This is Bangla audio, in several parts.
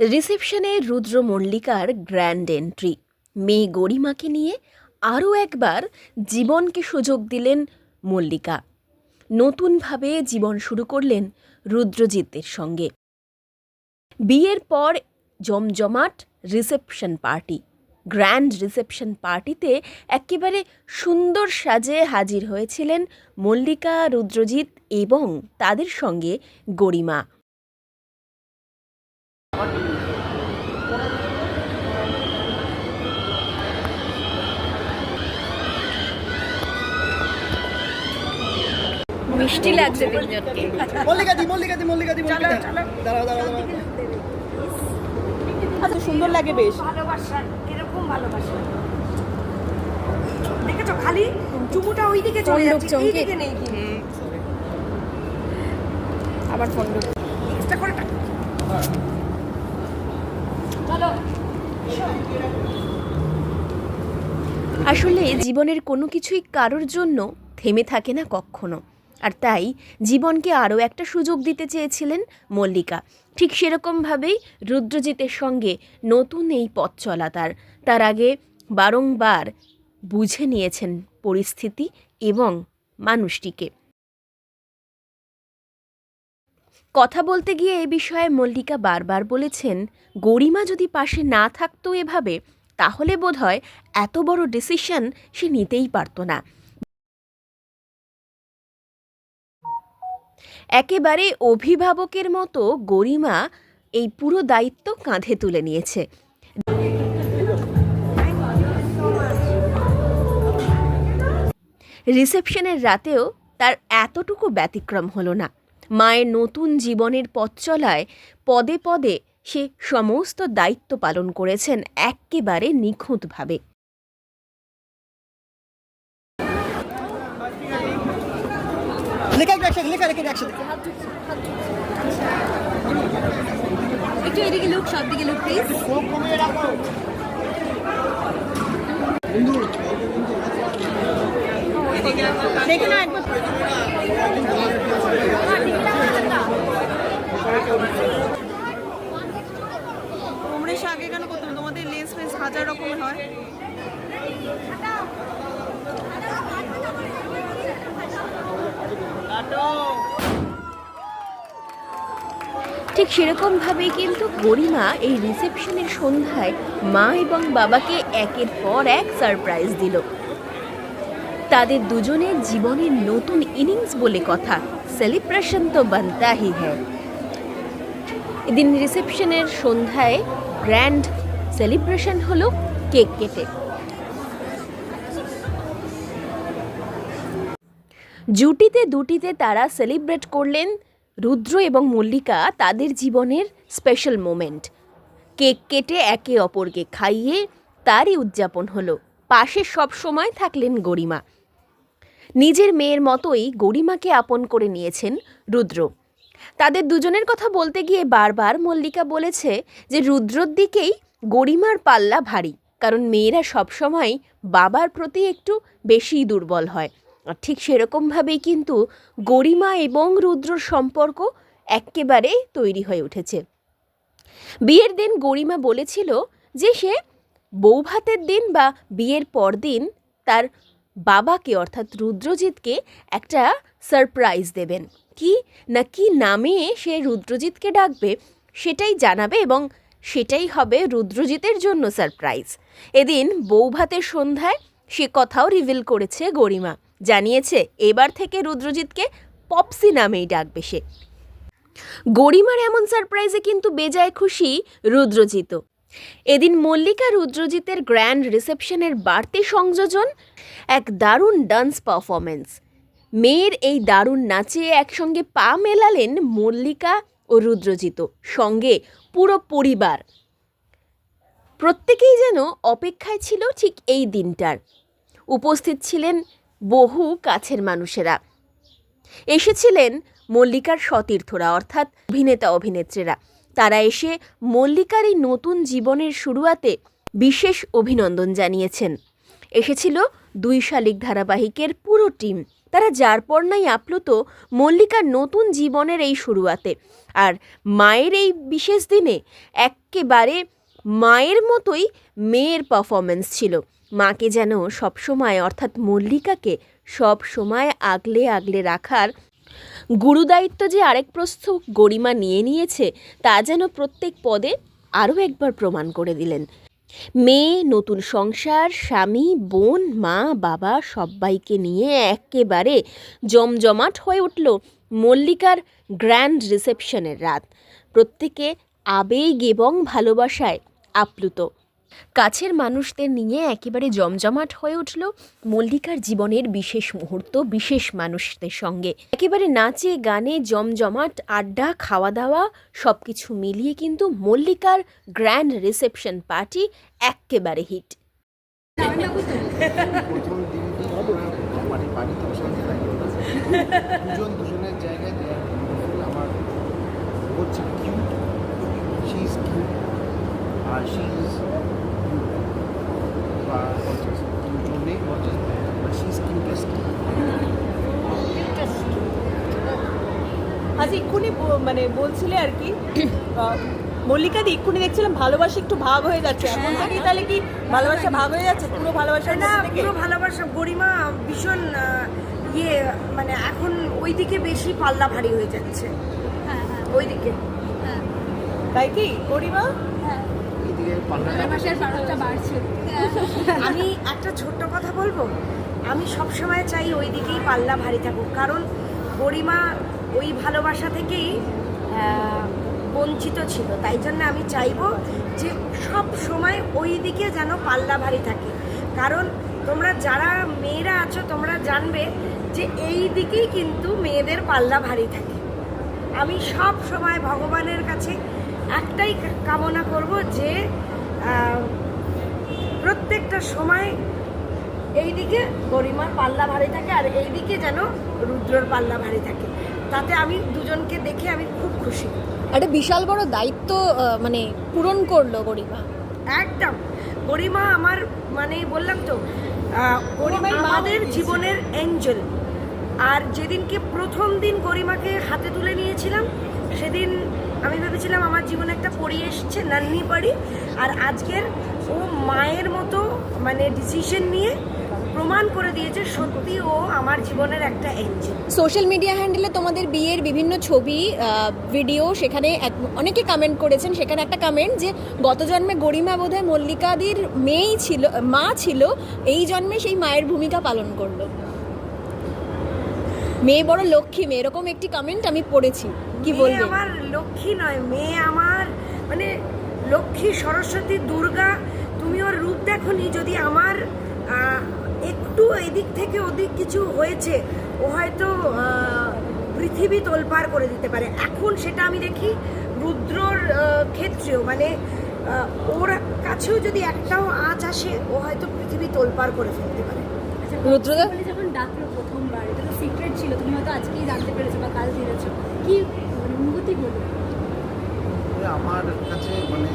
রিসেপশনে রুদ্র মল্লিকার গ্র্যান্ড এন্ট্রি। মেয়ে গরিমাকে নিয়ে আরও একবার জীবনকে সুযোগ দিলেন মল্লিকা। নতুনভাবে জীবন শুরু করলেন রুদ্রজিতের সঙ্গে। বিয়ের পর জমজমাট রিসেপশন পার্টি। গ্র্যান্ড রিসেপশন পার্টিতে একেবারে সুন্দর সাজে হাজির হয়েছিলেন মল্লিকা, রুদ্রজিৎ এবং তাদের সঙ্গে গরিমা। মিষ্টি লাগছে তিনজনকে। দাঁড়াও দাঁড়াও আচ্ছা সুন্দর লাগে বেশ। ভালোবাসা কীরকম ভালোবাসা। দেখেছ খালি চুমুটা ওই দিকে চলে যাচ্ছে এই দিকে নেই আবার ফোন এক্সট্রা করে জীবনের কোনো কিছুই কারোর জন্য থেমে থাকে না কখনো। আর তাই জীবনকে আরও একটা সুযোগ দিতে চেয়েছিলেন মল্লিকা। ঠিক সেরকমভাবেই রুদ্রজিতের সঙ্গে নতুন এই পথ চলা তার। তার আগে বারংবার বুঝে নিয়েছেন পরিস্থিতি এবং মানুষটিকে। কথা বলতে গিয়ে এ বিষয়ে মল্লিকা বারবার বলেছেন, গরিমা যদি পাশে না থাকতো এভাবে তাহলে বোধহয় এত বড় ডিসিশন সে নিতেই পারতো না। একেবারে অভিভাবকের মতো গরিমা এই পুরো দায়িত্ব কাঁধে তুলে নিয়েছে। রিসেপশনের রাতেও তার এতটুকু ব্যতিক্রম হলো না। মায়ের নতুন জীবনের পথ চলায় পদে পদে সে সমস্ত দায়িত্ব পালন করেছেন এক্কেবারে নিখুঁতভাবে। লেখা একটু একসাথে লেখা লেখা একসাথে। একটু এদিকে লুক সব দিকে লুক প্লিজ দেখে না একবার তোমরা এসে আগে কেন করতো না? তোমাদের লেন্স ফেন্স হাজার রকমের হয় ঠিক সেরকমভাবেই কিন্তু গরিমা এই রিসেপশনের সন্ধ্যায় মা এবং বাবাকে একের পর এক সারপ্রাইজ দিল। তাদের দুজনের জীবনের নতুন ইনিংস বলে কথা সেলিব্রেশন তো বানতা হি হ্যায়। এদিন রিসেপশনের সন্ধ্যায় গ্র্যান্ড সেলিব্রেশন হলো কেক কেটে। জুটিতে দুটিতে তারা সেলিব্রেট করলেন রুদ্র এবং মল্লিকা তাদের জীবনের স্পেশাল মোমেন্ট। কেক কেটে একে অপরকে খাইয়ে তারই উদযাপন হলো। পাশে সব সময় থাকলেন গরিমা। নিজের মেয়ের মতোই গরিমাকে আপন করে নিয়েছেন রুদ্র। তাদের দুজনের কথা বলতে গিয়ে বারবার মল্লিকা বলেছে যে রুদ্রর দিকেই গরিমার পাল্লা ভারী। কারণ মেয়েরা সবসময় বাবার প্রতি একটু বেশিই দুর্বল হয়। আর ঠিক সেরকমভাবেই কিন্তু গরিমা এবং রুদ্রর সম্পর্ক এক্কেবারে তৈরি হয়ে উঠেছে। বিয়ের দিন গরিমা বলেছিল যে সে বৌভাতের দিন বা বিয়ের পরদিন তার বাবাকে অর্থাৎ রুদ্রজিৎকে একটা সারপ্রাইজ দেবেন। কি না কি নামে সে রুদ্রজিৎকে ডাকবে সেটাই জানাবে এবং সেটাই হবে রুদ্রজিতের জন্য সারপ্রাইজ এদিন বৌভাতের সন্ধ্যায় সে কথাও রিভিল করেছে গরিমা। জানিয়েছে, এবার থেকে রুদ্রজিৎকে পপসি নামেই ডাকবে সে। গরিমার এমন সারপ্রাইজে কিন্তু বেজায় খুশি রুদ্রজিত এদিন মল্লিকা রুদ্রজিতের গ্র্যান্ড রিসেপশনের বাড়তি সংযোজন, এক দারুণ ডান্স পারফরমেন্স মেয়ের এই দারুণ নাচে একসঙ্গে পা মেলালেন মল্লিকা ও রুদ্রজিত সঙ্গে পুরো পরিবার। প্রত্যেকেই যেন অপেক্ষায় ছিল ঠিক এই দিনটার। উপস্থিত ছিলেন বহু কাছের মানুষেরা। এসেছিলেন মল্লিকার সতীর্থরা, অর্থাৎ অভিনেতা, অভিনেত্রীরা। তারা এসে মল্লিকার এই নতুন জীবনের শুরুয়াতে বিশেষ অভিনন্দন জানিয়েছেন। এসেছিল দুই শালিক ধারাবাহিকের পুরো টিম। তারা যার পর নাই আপ্লুত মল্লিকার নতুন জীবনের এই শুরুয়াতে। আর মায়ের এই বিশেষ দিনে এক্কেবারে মায়ের মতোই মেয়ের পারফরমেন্স ছিল। মাকে যেন সবসময়, অর্থাৎ মল্লিকাকে সব সময় আগলে আগলে রাখার গুরুদায়িত্ব যে আরেক প্রস্থ গরিমা নিয়ে নিয়েছে, তা যেন প্রত্যেক পদে আরও একবার প্রমাণ করে দিলেন। মেয়ে, নতুন সংসার, স্বামী, বোন, মা, বাবা সবাইকে নিয়ে একেবারে জমজমাট হয়ে উঠল মল্লিকার গ্র্যান্ড রিসেপশনের রাত। প্রত্যেকে আবেগ এবং ভালোবাসায় আপ্লুত। কাছের মানুষদের নিয়ে একেবারে জমজমাট হয়ে উঠল মল্লিকার জীবনের বিশেষ মুহূর্ত, বিশেষ মানুষদের সঙ্গে। একেবারে নাচে, গানে জমজমাট, আড্ডা খাওয়া দাওয়া সব কিছু মিলিয়ে কিন্তু মল্লিকার গ্র্যান্ড রিসেপশন পার্টি একেবারে হিট। দুজন দুজনের জায়গায় আমার দুজনেই gorgeous but she is cutest আজ এক্ষুনি মানে বলছিলে আর কি মল্লিকা দি এক্ষুনি দেখছিলাম ভালোবাসা একটু ভাগ হয়ে যাচ্ছে। এখন থেকেই তাহলে কি ভালোবাসা ভাগ হয়ে যাচ্ছে? পুরো ভালোবাসা না পুরো ভালোবাসা গরিমা ভীষণ ইয়ে মানে এখন ওইদিকে বেশি পাল্লা ভারী হয়ে যাচ্ছে। ওইদিকে। তাই কি গরিমা? এইদিকে পাল্লা আমি একটা ছোট্ট কথা বলব? আমি সবসময় চাই ওই দিকেই পাল্লা ভারী থাকুক। কারণ গরিমা ওই ভালোবাসা থেকেই বঞ্চিত ছিল। তাই জন্য আমি চাইব যে সব সময় ওই দিকে যেন পাল্লা ভারী থাকে। কারণ তোমরা যারা মেয়েরা আছো, তোমরা জানবে যে এই দিকেই কিন্তু মেয়েদের পাল্লা ভারী থাকে। আমি সব সময় ভগবানের কাছে একটাই কামনা করব যে প্রত্যেকটা সময় এইদিকে গরিমার পাল্লা ভারী থাকে আর এইদিকে যেন রুদ্রর পাল্লা ভারী থাকে। তাতে আমি দুজনকে দেখে আমি খুব খুশি। একটা বিশাল বড় দায়িত্ব মানে পূরণ করল গরিমা। একদম। গরিমা আমার মানে বললাম তো গরিমা আমাদের জীবনের এঞ্জেল আর যেদিনকে প্রথম দিন গরিমাকে হাতে তুলে নিয়েছিলাম সেদিন আমি ভেবেছিলাম আমার জীবনে একটা পড়ি এসছে নান্নি বাড়ি আর আজকের ও মায়ের মতো মানে ডিসিশন নিয়ে প্রমাণ করে দিয়েছে সত্যি ও আমার জীবনের একটা এঞ্জেল সোশ্যাল মিডিয়া হ্যান্ডেলে তোমাদের বিয়ের বিভিন্ন ছবি ভিডিও সেখানে অনেকে কমেন্ট করেছেন সেখানে একটা কমেন্ট যে গত জন্মে গরিমা বোধহয় মল্লিকাদির মেয়েই ছিল মা ছিল এই জন্মে সেই মায়ের ভূমিকা পালন করল। মেয়ে বড় লক্ষ্মী মেয়ে এরকম একটি কমেন্ট আমি পড়েছি। কি বলব? আমার লক্ষ্মী নয় মেয়ে আমার মানে লক্ষ্মী সরস্বতী দুর্গা তুমি ওর রূপ দেখনি যদি আমার একটু এদিক থেকে ওদিক কিছু হয়েছে ও হয়তো পৃথিবী তোলপাড় করে দিতে পারে। এখন সেটা আমি দেখি রুদ্রর ক্ষেত্রেও। মানে ওর কাছেও যদি একটাও আঁচ আসে ও হয়তো পৃথিবী তোলপাড় করে ফেলতে পারে। রুদ্রদা? যখন ডাকলো প্রথমবার এটা তো সিক্রেট ছিল তুমি হয়তো আজকেই জানতে পেরেছ বা কাল জেনেছো। কি মানে অনুভূতি বলো আমার কাছে মানে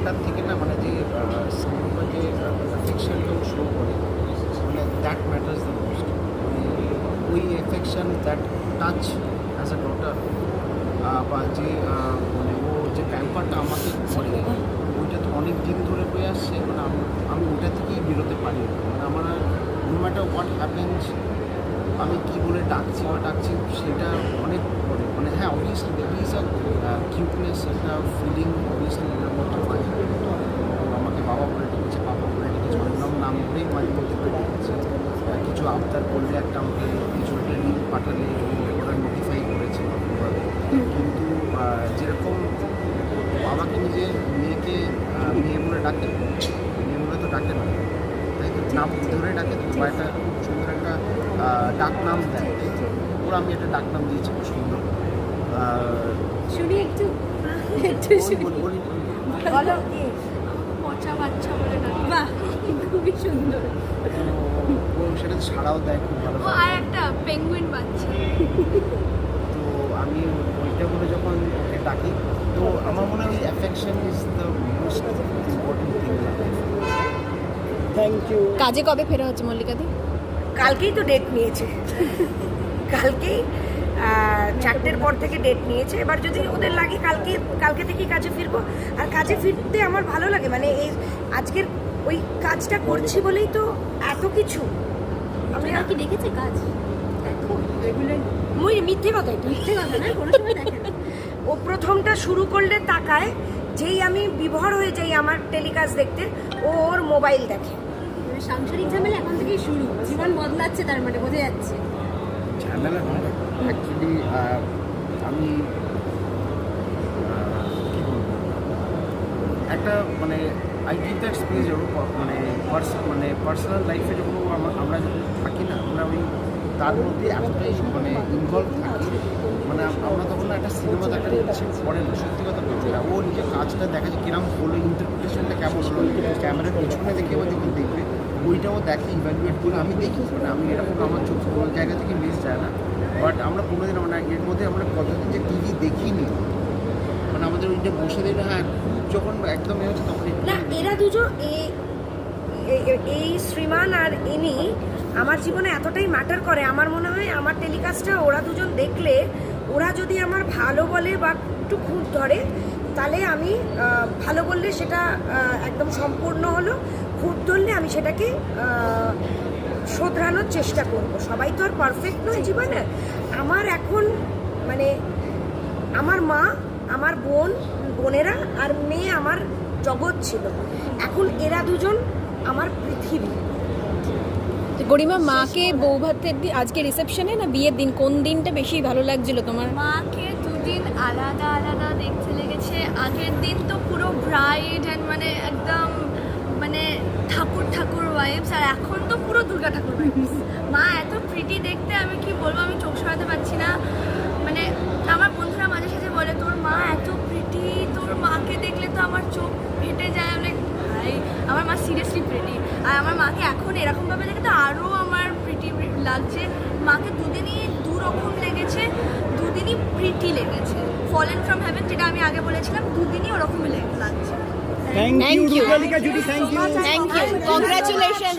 নামটার থেকে না মানে যে সিনেমা যে অ্যাফেকশনটা শো করে মানে দ্যাট ম্যাটার্স দ্য মোস্ট ওই affection that touch as a daughter বা যে মানে ও যে প্যাম্পারটা আমাকে করে, ওইটা তো অনেক দিন ধরে হয়ে আসছে মানে আমি ওটা থেকেই বেরোতে পারি মানে আমার নো ম্যাটার হোয়াট হ্যাপেন্স আমি কি বলে ডাকছি বা ডাকছি সেটা অনেক পরে মানে হ্যাঁ obviously that is a cuteness একটা ফিলিং অবভিয়াসলি এটার মধ্যে ও আমাকে বাবা বলে ডেকেছে, বাবা বলে ডেকেছে অনেক নাম করেই মাঝে মধ্যে করে ডেকেছে। কিছু আবদার করলে একটা আমাকে কিছু একটা লিঙ্ক পাঠালে ওরা নোটিফাই করেছে কিন্তু যেরকম বাবাকে নিজের মেয়েকে মেয়ে বলে ডাকে, মেয়ে বলে তো ডাকে না। তাই তো নাম ধরে ডাকে তো বা একটা খুব সুন্দর একটা ডাক নাম দেয়। ওরা আমি একটা ডাক নাম দিয়েছি খুব সুন্দর। শুনি একটু একটু শুনি। বলি, পচা বাচ্চা বলে না। খুবই সুন্দর। ও সেটা ছাড়াও দেয় খুব ভালো ও আর একটা পেঙ্গুইন বাচ্চা। তো আমি ওইটা বলে যখন ওকে ডাকি তো আমার মনে হয় affection is the most important thing thank you কাজে কবে ফেরা হচ্ছে মল্লিকাদি কালকেই তো ডেট নিয়েছে। কালকেই চারটের পর থেকে ডেট নিয়েছে। এবার যদি ওদের লাগে কালকে কালকে থেকেই কাজে ফিরবো। আর কাজে ফিরতে আমার ভালো লাগে। মানে এই আজকের ওই কাজটা করছি বলেই তো এত কিছু। আমি আপনারা কি দেখেছে কাজ? দেখো। মুই মিথ্যে কথা এটা মিথ্যে কথা না কোনো সময় দেখে ও প্রথমটা শুরু করলে তাকায় যেই আমি বিভোর হয়ে যাই আমার টেলিকাস্ট দেখতে ও ওর মোবাইল দেখে। সাংসারিক ঝামেলা এখন থেকেই শুরু। জীবন বদলাচ্ছে তার মানে বোঝা যাচ্ছে। ঝামেলা নয় অ্যাকচুয়ালি আমি কি বলব? একটা মানে আই গিভ দ্যাট স্পেস মানে পার্স- মানে পার্সোনাল লাইফে যখন আমরা যখন থাকি না, আমরা ওই তার মধ্যে এতটাই মানে ইনভলভ থাকি মানে আমরা তখন একটা সিনেমা দেখার ইচ্ছে পড়ে না, সত্যি কথা বলছি। ও নিজের কাজটা দেখা যায় কিরম হলো ইন্টারপ্রিটেশনটা কেমন হলো ক্যামেরার পিছনে দেখে ও যখন ওইটাও দেখে ইভ্যালুয়েট করে আমি দেখি মানে আমি এরকম আমার চোখ কোনো জায়গা থেকে মিস যায় না। বাট আমরা কোনোদিন মানে এর মধ্যে আমরা কতদিন যে টিভি দেখিনি। মানে আমাদের ওইটা বসে দিলে হ্যাঁ যখন একদম হচ্ছে তখন না, এরা দুজন, এ- এ- এ- এই শ্রীমান আর ইনি আমার জীবনে এতটাই ম্যাটার করে। আমার মনে হয় আমার টেলিকাস্টটা ওরা দুজন দেখলে, ওরা যদি আমার ভালো বলে বা একটু খুঁত ধরে, তাহলে আমি ভালো বললে সেটা একদম সম্পূর্ণ হলো। খুঁত ধরলে আমি সেটাকে শোধরানোর চেষ্টা করব। সবাই তো আর পারফেক্ট নয় জীবনে। আমার এখন মানে আমার মা আমার বোন বোনেরা আর মেয়ে আমার জগৎ ছিল। এখন এরা দুজন আমার পৃথিবী। তো গরিমা মাকে বউ ভাতের দিন আজকে রিসেপশনে না বিয়ের দিন? কোন দিনটা বেশি ভালো লাগছিল তোমার? মাকে দুদিন আলাদা আলাদা দেখতে লেগেছে। আগের দিন তো পুরো ব্রাইড অ্যান্ড মানে একদম ঠাকুর ঠাকুর ওয়াইফস আর এখন তো পুরো দুর্গা ঠাকুর vibes। মা, এত প্রিটি দেখতে, আমি কি বলব আমি চোখ সরাতে পারছি না মানে আমার you. Thank you. Thank you. Congratulations.